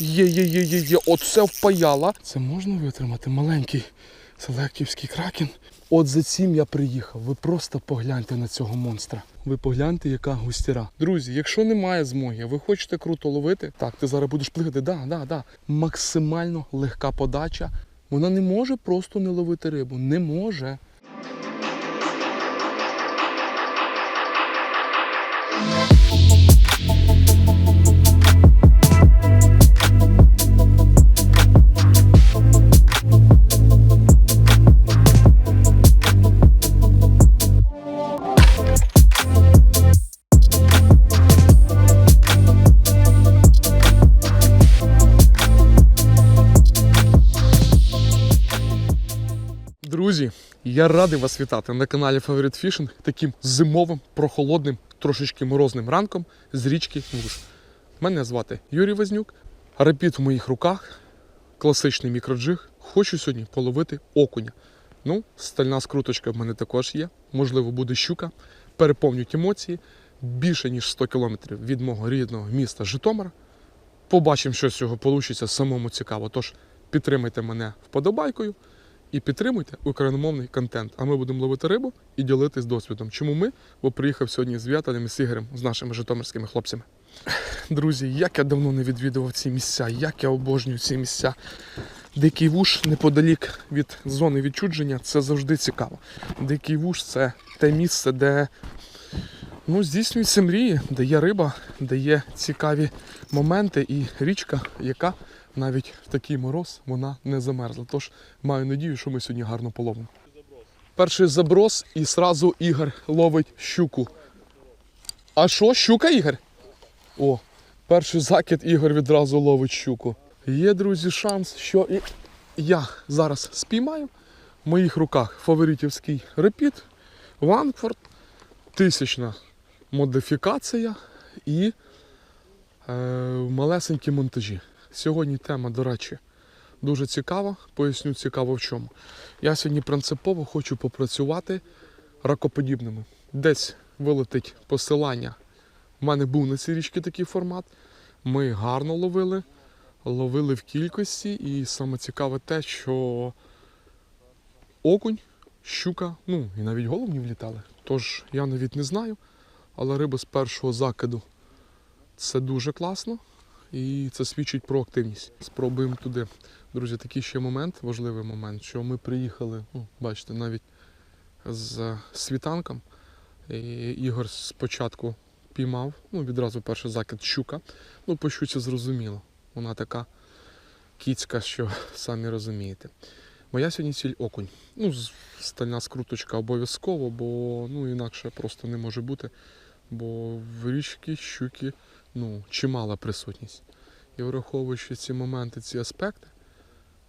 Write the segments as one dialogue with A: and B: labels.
A: Є, є, є, є, є. Оце впаяла. Це можна витримати? Маленький селектівський кракен. От за цим я приїхав. Ви просто погляньте на цього монстра. Ви погляньте, яка густіра. Друзі, якщо немає змоги, ви хочете круто ловити. Так, ти зараз будеш плигати. Да, да, да. Максимально легка подача. Вона не може просто не ловити рибу. Не може. Я радий вас вітати на каналі Favorite Fishing таким зимовим, прохолодним, трошечки морозним ранком з річки Вуж. Мене звати Юрій Вознюк. Репіт в моїх руках, класичний мікроджиг. Хочу сьогодні половити окуня. Ну, стальна скруточка в мене також є. Можливо, буде щука. Переповнюють емоції. Більше ніж 100 кілометрів від мого рідного міста Житомира. Побачимо, що з цього вийде. Самому цікаво. Тож підтримайте мене вподобайкою і підтримуйте україномовний контент. А ми будемо ловити рибу і ділитись досвідом. Чому ми? Бо приїхав сьогодні з В'ятелем і з Ігорем, з нашими житомирськими хлопцями. Друзі, як я давно не відвідував ці місця, як я обожнюю ці місця. Дикий вуш неподалік від зони відчудження це завжди цікаво. Дикий вуш це те місце, де ну, здійснюються мрії, де є риба, де є цікаві моменти і річка, яка навіть в такий мороз вона не замерзла. Тож маю надію, що ми сьогодні гарно половимо. Перший заброс і сразу Ігор ловить щуку. А що, щука, Ігор? О, перший закид Ігор відразу ловить щуку. Є, друзі, шанс, що і я зараз спіймаю. В моїх руках фаворитівський репіт, Ванфорд, тисячна модифікація і е, малесенькі монтажі. Сьогодні тема, до речі, дуже цікава. Поясню цікаво в чому. Я сьогодні принципово хочу попрацювати ракоподібними. Десь вилетить посилання. У мене був на цій річці такий формат. Ми гарно ловили, ловили в кількості, і саме цікаве те, що окунь, щука, ну і навіть головні влітали. Тож я навіть не знаю, але риба з першого закиду це дуже класно і це свідчить про активність. Спробуємо туди. Друзі, такий ще момент, важливий момент, що ми приїхали, ну, бачите, навіть з світанком. І Ігор спочатку піймав, ну, відразу перший закид щука. Ну, по щуці зрозуміло. Вона така кіцька, що самі розумієте. Моя сьогодні ціль окунь. Ну, стальна скруточка обов'язково, бо ну, інакше просто не може бути. Бо в річці щуки ну, чимала присутність. І враховуючи ці моменти, ці аспекти,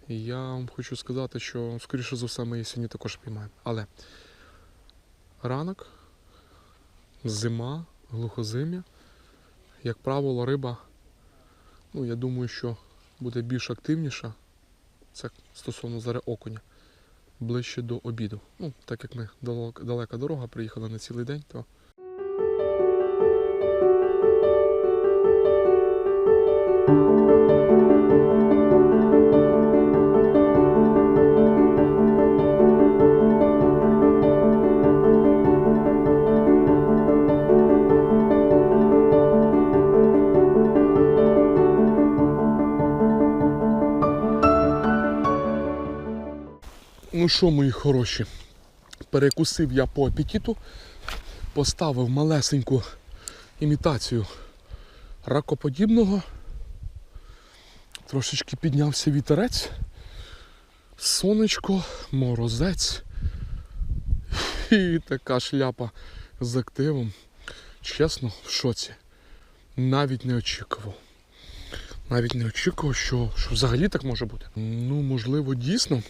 A: я вам хочу сказати, що, скоріше за все, ми її сьогодні також піймаємо. Але ранок, зима, глухозим'я, як правило, риба, ну, я думаю, що буде більш активніша. Це стосовно зараз окуня. Ближче до обіду. Ну, так як ми далека дорога, приїхали на цілий день, то Ну що, мої хороші, перекусив я по апетиту, поставив малесеньку імітацію ракоподібного. Трошечки піднявся вітерець, сонечко, морозець і така шляпа з активом. Чесно, в шоці. Навіть не очікував. Навіть не очікував, що, що взагалі так може бути. Ну, можливо, дійсно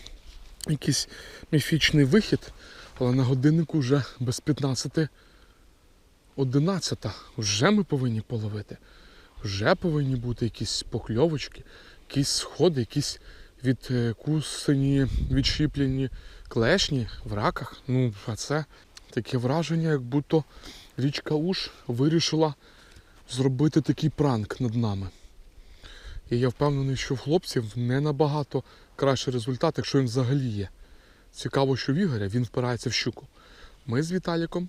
A: якийсь міфічний вихід, але на годиннику вже без 15 11. Вже ми повинні половити. Вже повинні бути якісь покльовочки, якісь сходи, якісь відкусані, відшіплені клешні в раках. Ну, а це таке враження, як будто річка Уж вирішила зробити такий пранк над нами. І я впевнений, що в хлопців не набагато кращий результат, якщо він взагалі є. Цікаво, що в Ігоря він впирається в щуку. Ми з Віталіком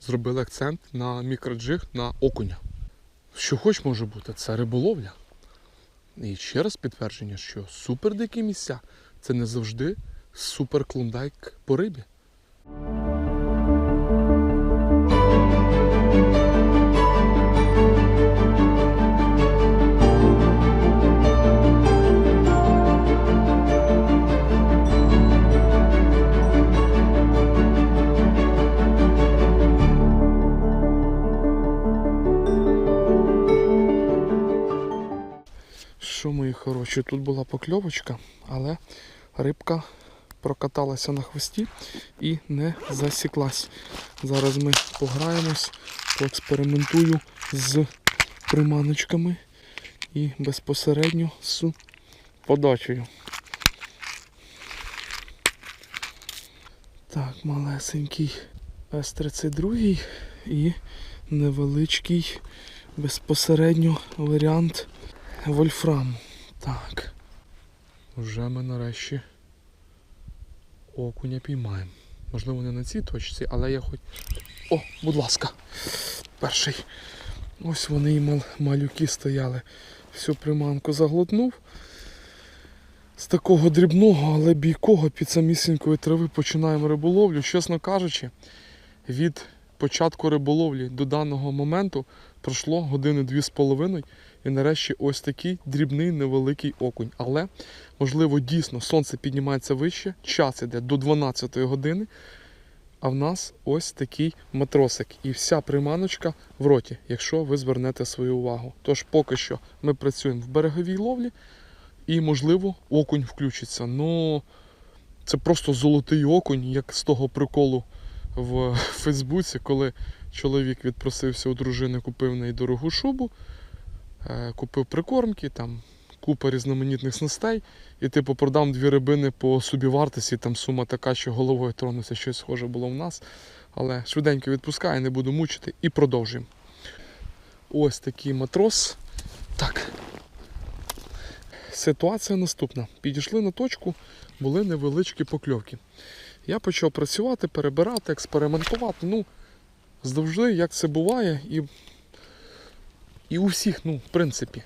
A: зробили акцент на мікроджиг на окуня. Що хоч може бути, це риболовля. І ще раз підтвердження, що супер дикі місця це не завжди супер клондайк по рибі. Мої хороші, тут була покльовочка, але рибка прокаталася на хвості і не засіклась. Зараз ми пограємось, поекспериментую з приманочками і безпосередньо з подачею. Так, малесенький С-32 і невеличкий безпосередньо варіант Вольфрам. Так. Вже ми нарешті окуня піймаємо. Можливо, не на цій точці, але я хоч. О, будь ласка. Перший. Ось вони і мал... малюки стояли. Всю приманку заглотнув. З такого дрібного, але бійкого під самісінької трави починаємо риболовлю. Чесно кажучи, від початку риболовлі до даного моменту пройшло години дві з половиною. І нарешті ось такий дрібний невеликий окунь. Але, можливо, дійсно сонце піднімається вище, час іде до 12 години. А в нас ось такий матросик. І вся приманочка в роті, якщо ви звернете свою увагу. Тож поки що ми працюємо в береговій ловлі, і, можливо, окунь включиться. Ну, це просто золотий окунь, як з того приколу в Фейсбуці, коли чоловік відпросився у дружини, купив неї дорогу шубу. Е, купив прикормки, там купа різноманітних снастей, і типу продам дві рибини по собівартості, там сума така, що головою тронувся, щось схоже було в нас. Але швиденько відпускаю, не буду мучити і продовжуємо. Ось такий матрос. Так. Ситуація наступна. Підійшли на точку, були невеличкі покльовки. Я почав працювати, перебирати, експериментувати. Ну, завжди, як це буває, і і у всіх, ну, в принципі,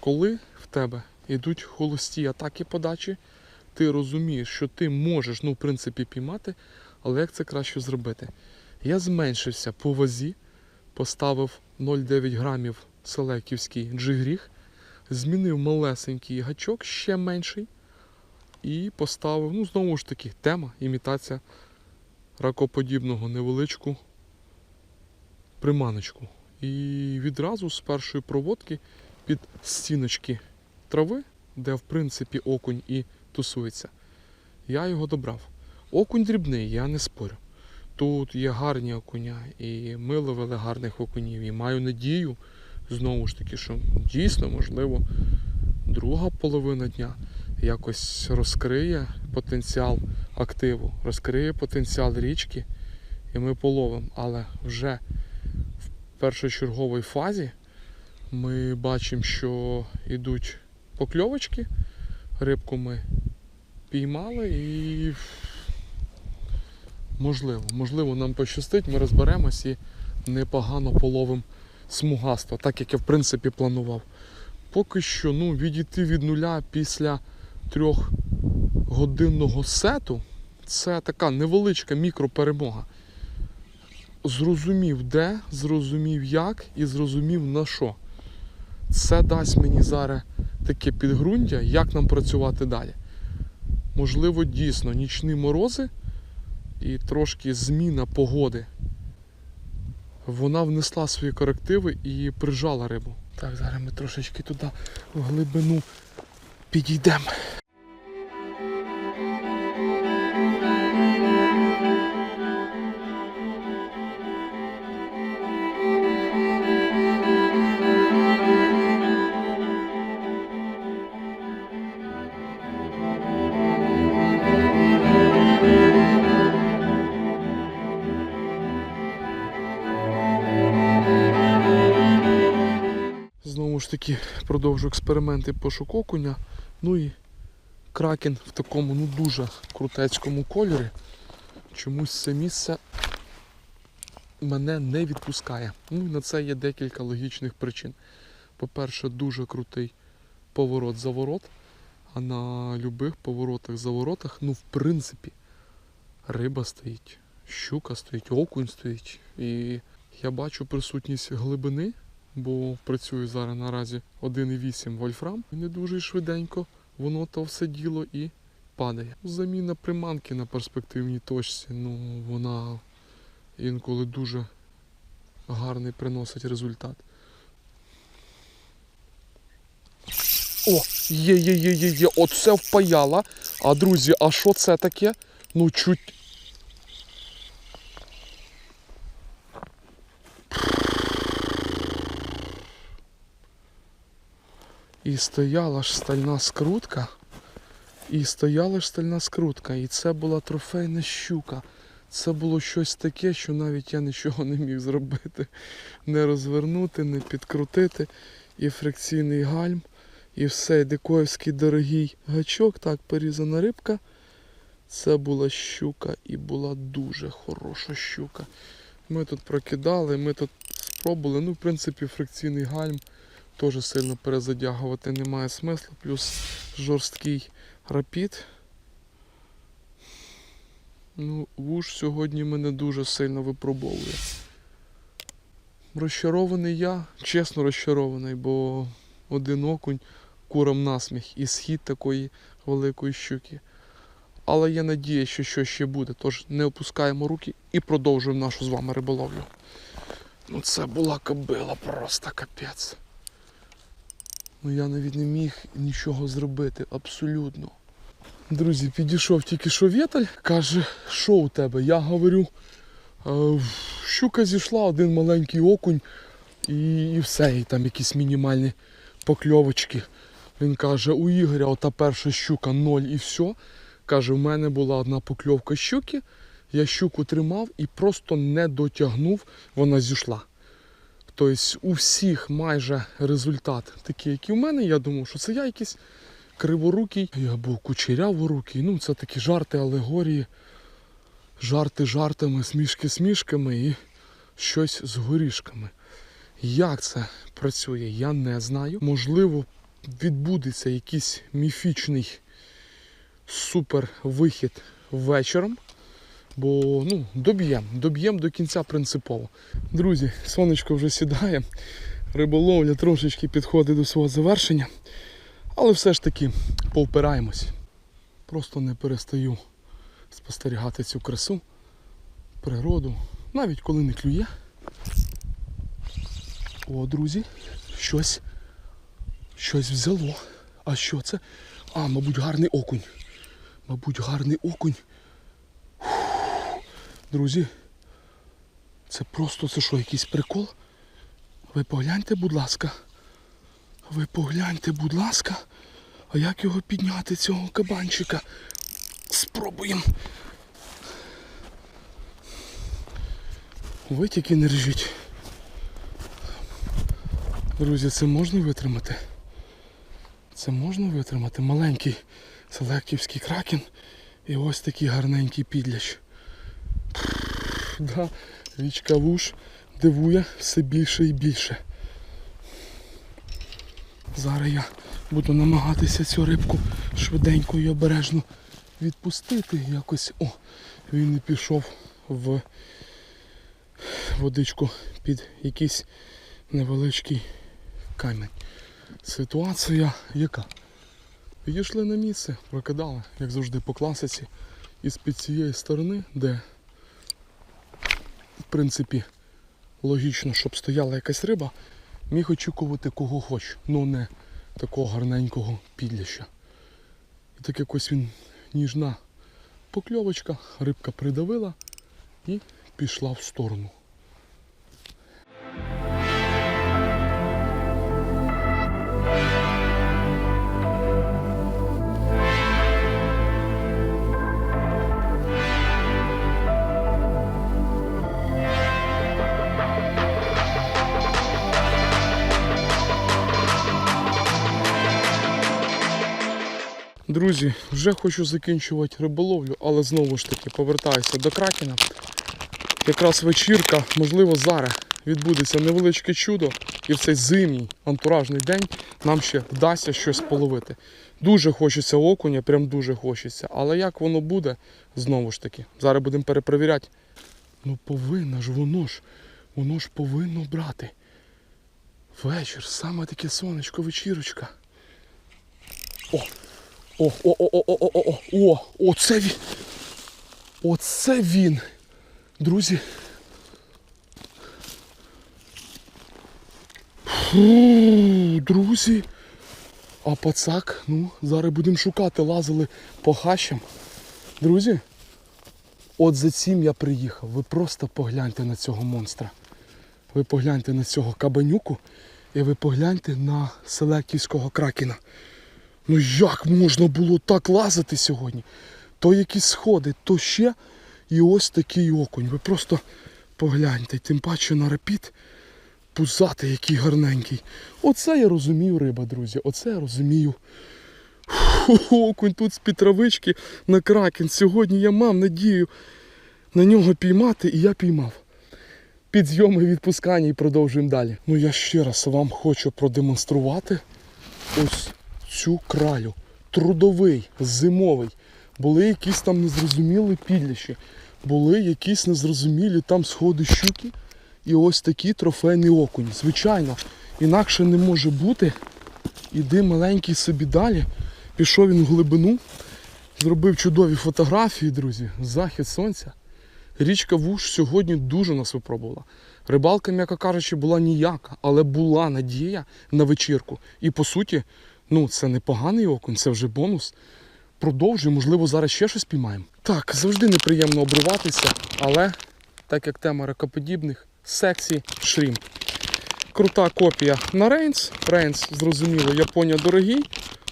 A: коли в тебе йдуть холості атаки подачі, ти розумієш, що ти можеш, ну, в принципі, піймати, але як це краще зробити? Я зменшився по вазі, поставив 0,9 грамів селеківський джигріг, змінив малесенький гачок, ще менший, і поставив, ну, знову ж таки, тема, імітація ракоподібного невеличку приманочку. І відразу з першої проводки під стіночки трави, де в принципі окунь і тусується, я його добрав. Окунь дрібний, я не спорю. Тут є гарні окуня, і ми ловили гарних окунів. І маю надію, знову ж таки, що дійсно, можливо, друга половина дня якось розкриє потенціал активу, розкриє потенціал річки, і ми половимо. Але вже першочерговій фазі ми бачимо, що йдуть покльовочки. Рибку ми піймали і можливо, можливо, нам пощастить, ми розберемось і непогано половимо смугасто, так як я в принципі планував. Поки що ну, відійти від нуля після трьохгодинного сету це така невеличка мікроперемога зрозумів де, зрозумів як і зрозумів на що. Це дасть мені зараз таке підґрунтя, як нам працювати далі. Можливо, дійсно нічні морози і трошки зміна погоди. Вона внесла свої корективи і прижала рибу. Так, зараз ми трошечки туди в глибину підійдемо. Продовжу експерименти пошук окуня. Ну і кракен в такому ну дуже крутецькому кольорі. Чомусь це місце мене не відпускає. Ну на це є декілька логічних причин. По-перше, дуже крутий поворот-заворот. А на любих поворотах-заворотах, ну, в принципі, риба стоїть, щука стоїть, окунь стоїть. І я бачу присутність глибини, бо працюю зараз наразі 1,8 вольфрам. Не дуже швиденько воно то все діло і падає. Заміна приманки на перспективній точці, ну вона інколи дуже гарний приносить результат. О, є, є, є, є, є. Оце впаяло. А друзі, а що це таке? Ну чуть. І стояла ж стальна скрутка. І стояла ж стальна скрутка. І це була трофейна щука. Це було щось таке, що навіть я нічого не міг зробити. Не розвернути, не підкрутити. І фрикційний гальм, і все, і дикоївський дорогий гачок, так, порізана рибка. Це була щука і була дуже хороша щука. Ми тут прокидали, ми тут спробували. Ну, в принципі, фрикційний гальм теж сильно перезадягувати немає смислу. Плюс жорсткий рапід. Ну, вуш сьогодні мене дуже сильно випробовує. Розчарований я, чесно розчарований, бо один окунь курам насміх і схід такої великої щуки. Але є надія, що щось ще буде. Тож не опускаємо руки і продовжуємо нашу з вами риболовлю. Ну це була кобила просто капець. Ну я навіть не міг нічого зробити, абсолютно. Друзі, підійшов тільки що Вєталь, каже, що у тебе? Я говорю, «Е, щука зійшла, один маленький окунь і, і все, і там якісь мінімальні покльовочки. Він каже, у Ігоря ота перша щука ноль і все. Каже, в мене була одна покльовка щуки, я щуку тримав і просто не дотягнув, вона зійшла. Тобто у всіх майже результат такий, як і в мене. Я думав, що це я якийсь криворукий, я був кучеряворукий. Ну, це такі жарти, алегорії, жарти жартами, смішки смішками і щось з горішками. Як це працює, я не знаю. Можливо, відбудеться якийсь міфічний супер вихід вечором. Бо ну, доб'ємо, доб'ємо до кінця принципово. Друзі, сонечко вже сідає, риболовля трошечки підходить до свого завершення. Але все ж таки повпираємось. Просто не перестаю спостерігати цю красу, природу, навіть коли не клює. О, друзі, щось, щось взяло. А що це? А, мабуть, гарний окунь. Мабуть, гарний окунь. Друзі, це просто це що, якийсь прикол? Ви погляньте, будь ласка. Ви погляньте, будь ласка, а як його підняти цього кабанчика? Спробуємо. Ви тільки не ржіть. Друзі, це можна витримати? Це можна витримати. Маленький селектівський кракен і ось такий гарненький підляч. Да, річка Вуш дивує все більше і більше. Зараз я буду намагатися цю рибку швиденько і обережно відпустити. Якось о, він і пішов в водичку під якийсь невеличкий камінь. Ситуація яка? Підійшли на місце, прокидали, як завжди по класиці. І з-під цієї сторони, де в принципі логічно, щоб стояла якась риба, міг очікувати кого хоч, ну не такого гарненького підляща. І так якось він ніжна покльовочка, рибка придавила і пішла в сторону. Друзі, вже хочу закінчувати риболовлю, але знову ж таки повертаюся до кракена. Якраз вечірка, можливо, зараз відбудеться невеличке чудо, і в цей зимній антуражний день нам ще вдасться щось половити. Дуже хочеться окуня, прям дуже хочеться. Але як воно буде, знову ж таки, зараз будемо перепровіряти. Ну повинно ж воно ж, воно ж повинно брати. Вечір, саме таке сонечко, вечірочка. О! О, о, о, о, о, о, о, о, оце він. Оце він. Друзі. Фу, друзі. А пацак, ну, зараз будемо шукати, лазили по хащам. Друзі, от за цим я приїхав. Ви просто погляньте на цього монстра. Ви погляньте на цього кабанюку і ви погляньте на селектівського кракена. Ну як можна було так лазити сьогодні? То якісь сходи, то ще і ось такий окунь. Ви просто погляньте, тим паче на рапід пузатий, який гарненький. Оце я розумію риба, друзі. Оце я розумію. Фу, окунь тут з-під травички на кракен. Сьогодні я мав надію на нього піймати, і я піймав. Підйоми відпускання і продовжуємо далі. Ну я ще раз вам хочу продемонструвати ось цю кралю. Трудовий, зимовий. Були якісь там незрозумілі підлящі, були якісь незрозумілі там сходи щуки. І ось такі трофейні окуні. Звичайно, інакше не може бути. Іди маленький собі далі. Пішов він в глибину, зробив чудові фотографії, друзі. Захід сонця. Річка Вуш сьогодні дуже нас випробувала. Рибалка, м'яко кажучи, була ніяка, але була надія на вечірку. І по суті, ну це не поганий окунь, це вже бонус. Продовжуй, можливо, зараз ще щось піймаємо. Так, завжди неприємно обриватися, але так як тема ракоподібних, сексі шрімп. Крута копія на Рейнс. Рейнс, зрозуміло, Японія дорогий.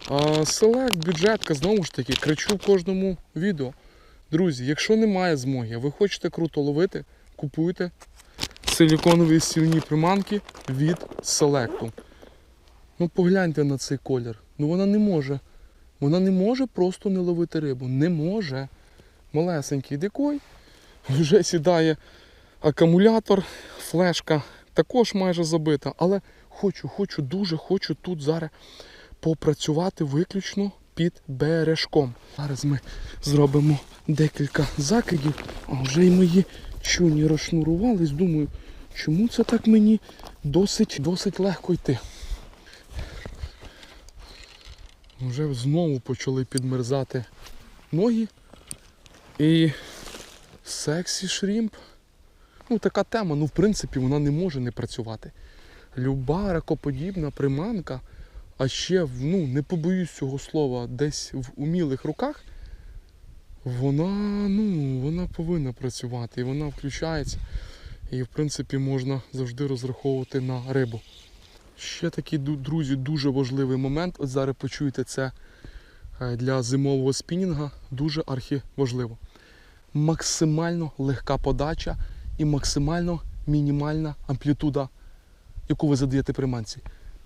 A: А селект, бюджетка, знову ж таки, кричу в кожному відео. Друзі, якщо немає змоги, ви хочете круто ловити, купуйте силіконові стільні приманки від селекту. Ну погляньте на цей колір. Ну вона не може. Вона не може просто не ловити рибу. Не може. Малесенький дикой. Вже сідає акумулятор, флешка також майже забита. Але хочу, хочу, дуже хочу тут зараз попрацювати виключно під бережком. Зараз ми зробимо декілька закидів, а вже й мої чуні розшнурувались. Думаю, чому це так мені досить, досить легко йти. Вже знову почали підмерзати ноги. І сексі шрімп. Ну, така тема, ну в принципі, вона не може не працювати. Люба ракоподібна приманка, а ще, ну, не побоюсь цього слова, десь в умілих руках, вона, ну, вона повинна працювати і вона включається. І в принципі можна завжди розраховувати на рибу. Ще такий, друзі, дуже важливий момент. От зараз почуєте це е, для зимового спінінга. Дуже архіважливо. Максимально легка подача і максимально мінімальна амплітуда, яку ви задаєте приманці.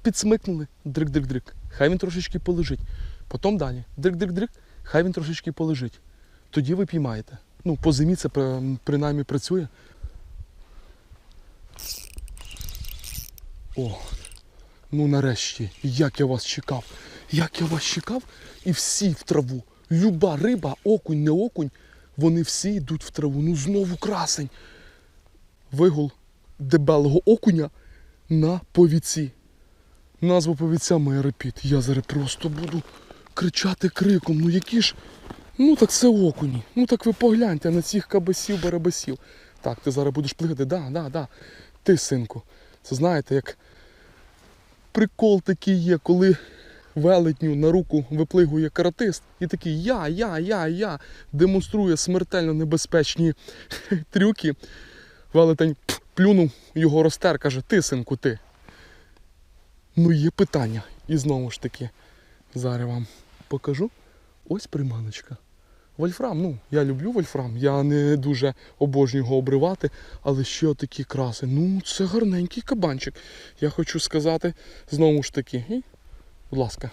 A: Підсмикнули, дрик-дрик-дрик. Хай він трошечки полежить. Потім далі. Дрик-дрик-дрик, хай він трошечки полежить. Тоді ви піймаєте. Ну, по зимі це принаймні працює. О, ну нарешті, як я вас чекав. Як я вас чекав, і всі в траву. Люба риба, окунь, не окунь, вони всі йдуть в траву. Ну знову красень. Вигул дебелого окуня на повіці. Назва повіця моя репіт. Я зараз просто буду кричати криком. Ну які ж. Ну так це окуні. Ну так ви погляньте на цих кабасів, барабасів. Так, ти зараз будеш плигати. Да, да, да. Ти, синку. Це знаєте, як прикол такий є, коли велетню на руку виплигує каратист і такий я, я, я, я демонструє смертельно небезпечні трюки. Велетень плюнув, його розтер, каже, ти, синку, ти. Ну, є питання. І знову ж таки, зараз вам покажу. Ось приманочка. Вольфрам, ну, я люблю вольфрам, я не дуже обожнюю його обривати, але ще такі краси. Ну, це гарненький кабанчик. Я хочу сказати, знову ж таки, і, будь ласка.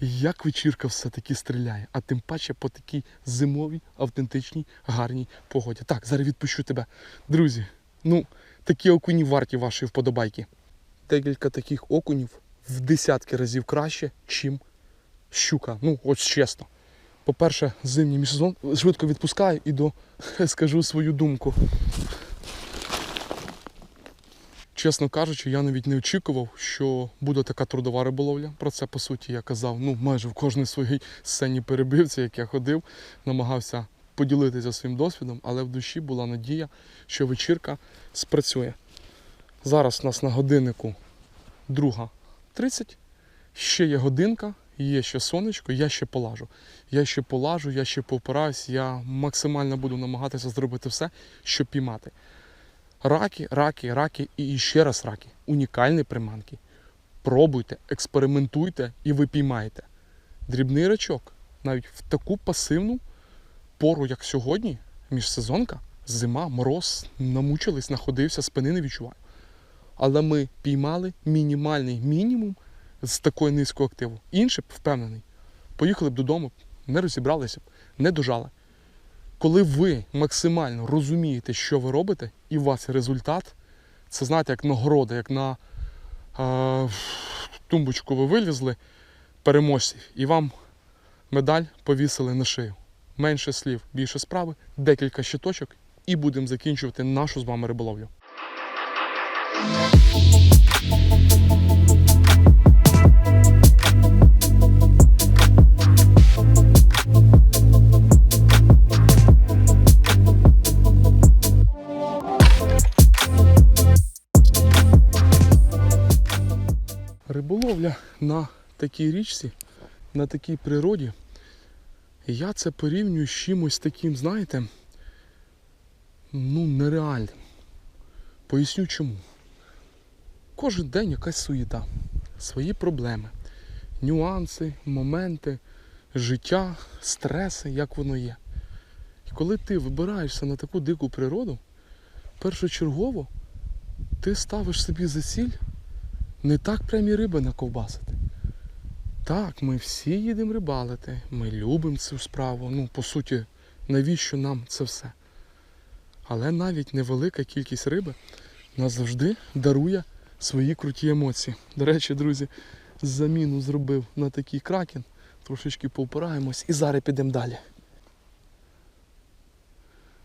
A: як вечірка все-таки стріляє, а тим паче по такій зимовій, автентичній, гарній погоді. Так, зараз відпущу тебе. Друзі, ну, такі окуні варті вашої вподобайки. Декілька таких окунів в десятки разів краще, чим щука. Ну, от чесно. По-перше, зимній міжсезон швидко відпускаю і до скажу свою думку. Чесно кажучи, я навіть не очікував, що буде така трудова риболовля. Про це по суті я казав. Ну, майже в кожній своїй сцені перебивці, як я ходив, намагався поділитися своїм досвідом, але в душі була надія, що вечірка спрацює. Зараз у нас на годиннику друга 30. Ще є годинка, є ще сонечко, я ще полажу. Я ще полажу, я ще повпираюсь, я максимально буду намагатися зробити все, щоб піймати. Раки, раки, раки і ще раз раки. Унікальні приманки. Пробуйте, експериментуйте і ви піймаєте. Дрібний рачок, навіть в таку пасивну пору, як сьогодні, міжсезонка, зима, мороз, намучились, находився, спини не відчуваю. Але ми піймали мінімальний мінімум з такої низької активу. Інший б впевнений, поїхали б додому, не розібралися б, не дожали. Коли ви максимально розумієте, що ви робите, і у вас результат, це знаєте, як нагорода, як на е, тумбочку ви вилізли переможці, і вам медаль повісили на шию. Менше слів, більше справи, декілька щиточок, і будемо закінчувати нашу з вами риболовлю. Риболовля на такій річці, на такій природі, я це порівнюю з чимось таким, знаєте, ну, нереальним. Поясню чому. Кожен день якась суєта, свої проблеми, нюанси, моменти, життя, стреси, як воно є. І коли ти вибираєшся на таку дику природу, першочергово ти ставиш собі за ціль не так прямі риби наковбасити. Так, ми всі їдемо рибалити, ми любимо цю справу. Ну, по суті, навіщо нам це все? Але навіть невелика кількість риби нас завжди дарує свої круті емоції. До речі, друзі, заміну зробив на такий кракен. Трошечки повпираємось і зараз підемо далі.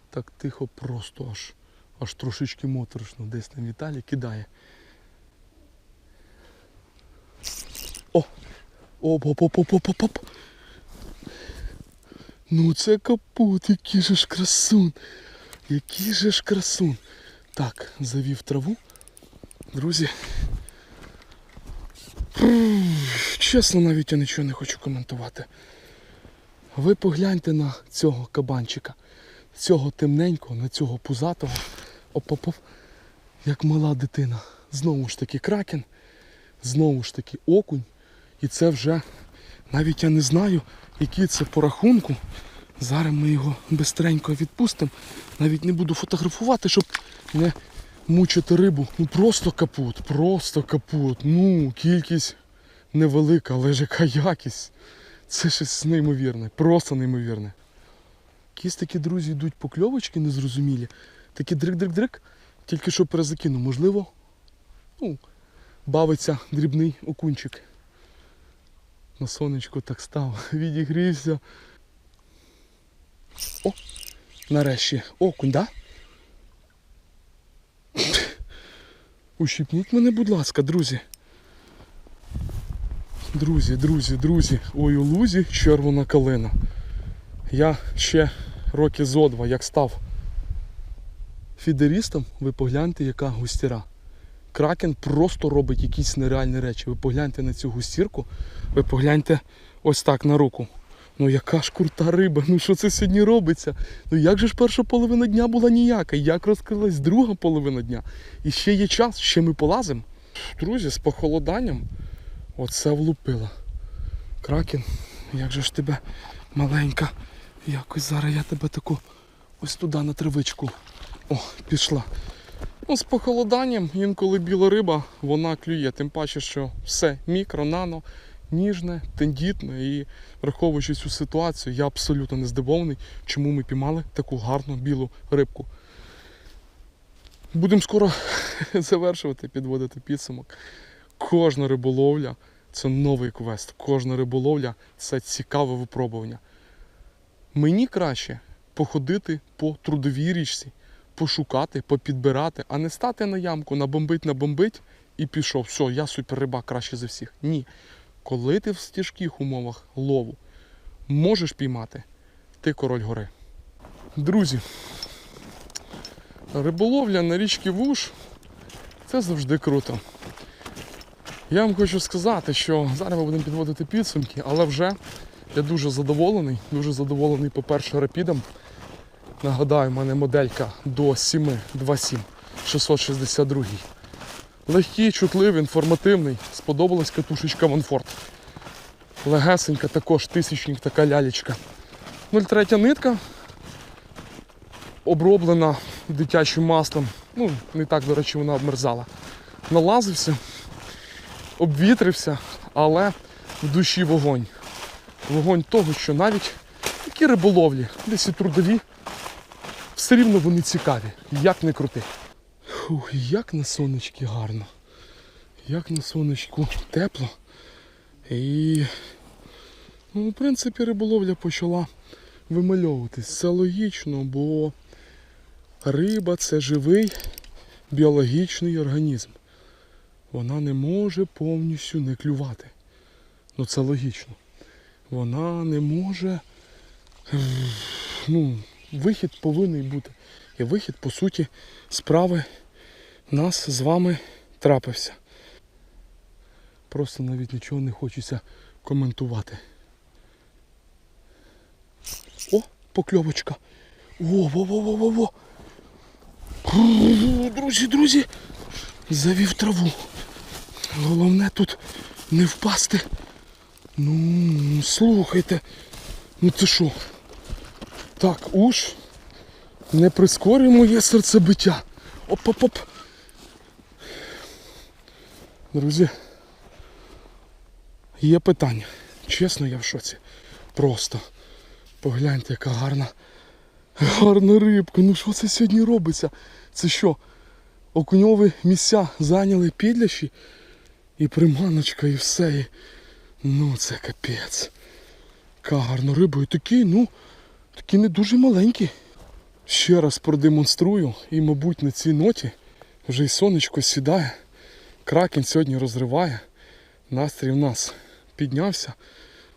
A: Так тихо, просто аж, аж трошечки моторошно десь там Віталій кидає. Оп-оп-оп-оп-оп-оп. Ну це капут, який же ж красун. Який же ж красун. Так, завів траву. Друзі. Чесно, навіть я нічого не хочу коментувати. Ви погляньте на цього кабанчика, цього темненького, на цього пузатого. Оп-оп-оп. Як мала дитина. Знову ж таки кракен, знову ж таки окунь. І це вже навіть я не знаю, який це по рахунку. Зараз ми його бистренько відпустимо. Навіть не буду фотографувати, щоб не мучити рибу. Ну просто капут, просто капут. Ну, кількість невелика, але ж яка якість. Це щось неймовірне, просто неймовірне. Якісь такі друзі йдуть покльовочки незрозумілі. Такі дрик-дрик-дрик, тільки що перезакину. Можливо, ну, бавиться дрібний окунчик. На сонечку так став, відігрівся. О, нарешті окунь, да? Ущипніть мене, будь ласка, друзі. Друзі, друзі, друзі. Ой, у лузі червона калина. Я ще роки зо два, як став фідерістом, ви погляньте, яка густіра. Кракен просто робить якісь нереальні речі. Ви погляньте на цю густірку, ви погляньте ось так на руку. Ну яка ж крута риба, ну що це сьогодні робиться? Ну як же ж перша половина дня була ніяка? Як розкрилась друга половина дня? І ще є час, ще ми полазимо. Друзі, з похолоданням оце влупило. Кракен, як же ж тебе маленька. Якось зараз я тебе таку ось туди на травичку. О, пішла. Ну, з похолоданням інколи біла риба, вона клює. Тим паче, що все мікро, нано, ніжне, тендітне і враховуючи цю ситуацію, я абсолютно не здивований, чому ми піймали таку гарну білу рибку. Будемо скоро завершувати, підводити підсумок. Кожна риболовля це новий квест. Кожна риболовля це цікаве випробування. Мені краще походити по трудовій річці, пошукати, попідбирати, а не стати на ямку, набомбить, набомбить і пішов. Все, я суперрибак краще за всіх. Ні. Коли ти в стіжких умовах лову можеш піймати, ти король гори. Друзі, риболовля на річці Вуш це завжди круто. Я вам хочу сказати, що зараз ми будемо підводити підсумки, але вже я дуже задоволений. Дуже задоволений, по-перше, рапідом. Нагадаю, в мене моделька до 7 27 662. Легкий, чутливий, інформативний. Сподобалась катушечка Монфорт. Легесенька також, тисячник, така лялечка. 0,3 нитка. Оброблена дитячим маслом. Ну, не так, до речі, вона обмерзала. Налазився, обвітрився, але в душі вогонь. Вогонь того, що навіть такі риболовлі, десь і трудові, все рівно вони цікаві, як не крути. Фух, як на сонечки гарно. Як на сонечку тепло. І, ну, в принципі, риболовля почала вимальовуватись. Це логічно, бо риба це живий біологічний організм. Вона не може повністю не клювати. Ну це логічно. Вона не може. Ну, вихід повинен бути. І вихід, по суті, справи нас з вами трапився. Просто навіть нічого не хочеться коментувати. О, покльовочка. Во, во, во, во, во, во. Друзі, друзі, завів траву. Головне тут не впасти. Ну, слухайте. Ну це що? Так, уж не прискорює моє серцебиття. Оп-оп-оп. Друзі, є питання. Чесно, я в шоці. Просто. Погляньте, яка гарна. Гарна рибка. Ну що це сьогодні робиться? Це що? Окуньові місця зайняли підлящі і приманочка, і все. І... Ну це капець. Яка гарна риба. І такі, ну, такі не дуже маленькі. Ще раз продемонструю і, мабуть, на цій ноті вже й сонечко сідає. Кракен сьогодні розриває. Настрій в нас піднявся.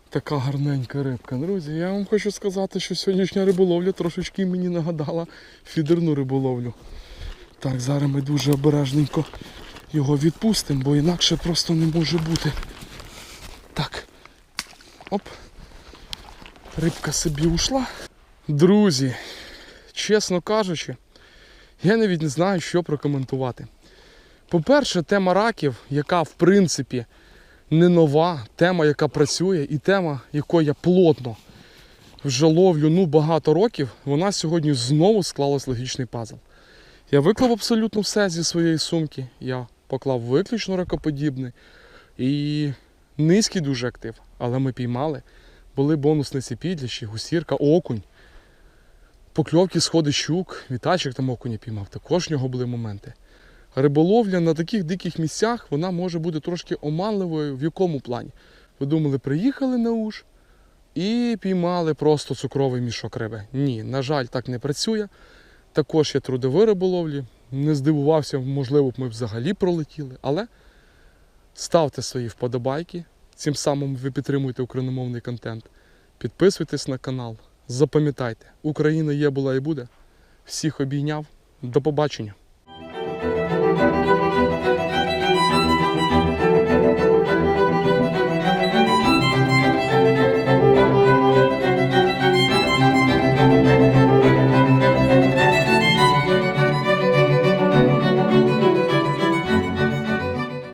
A: Така гарненька рибка. Друзі, я вам хочу сказати, що сьогоднішня риболовля трошечки мені нагадала фідерну риболовлю. Так, зараз ми дуже обережненько його відпустимо, бо інакше просто не може бути. Так. Оп. Рибка собі ушла. Друзі, чесно кажучи, я навіть не знаю, що прокоментувати. По-перше, тема раків, яка в принципі не нова, тема, яка працює, і тема, якою я плотно вже ловлю ну, багато років, вона сьогодні знову склалась логічний пазл. Я виклав абсолютно все зі своєї сумки. Я поклав виключно ракоподібний і низький дуже актив, але ми піймали. Були бонусниці підлящі, гусірка, окунь. Покльовки сходи щук, вітачок там окуня піймав. Також в нього були моменти. Риболовля на таких диких місцях вона може бути трошки оманливою. В якому плані? Ви думали, приїхали на уж і піймали просто цукровий мішок риби. Ні, на жаль, так не працює. Також є трудові риболовлі. Не здивувався, можливо, б ми взагалі пролетіли. Але ставте свої вподобайки. Цим самим ви підтримуєте україномовний контент. Підписуйтесь на канал. Запам'ятайте, Україна є, була і буде. Всіх обійняв. До побачення.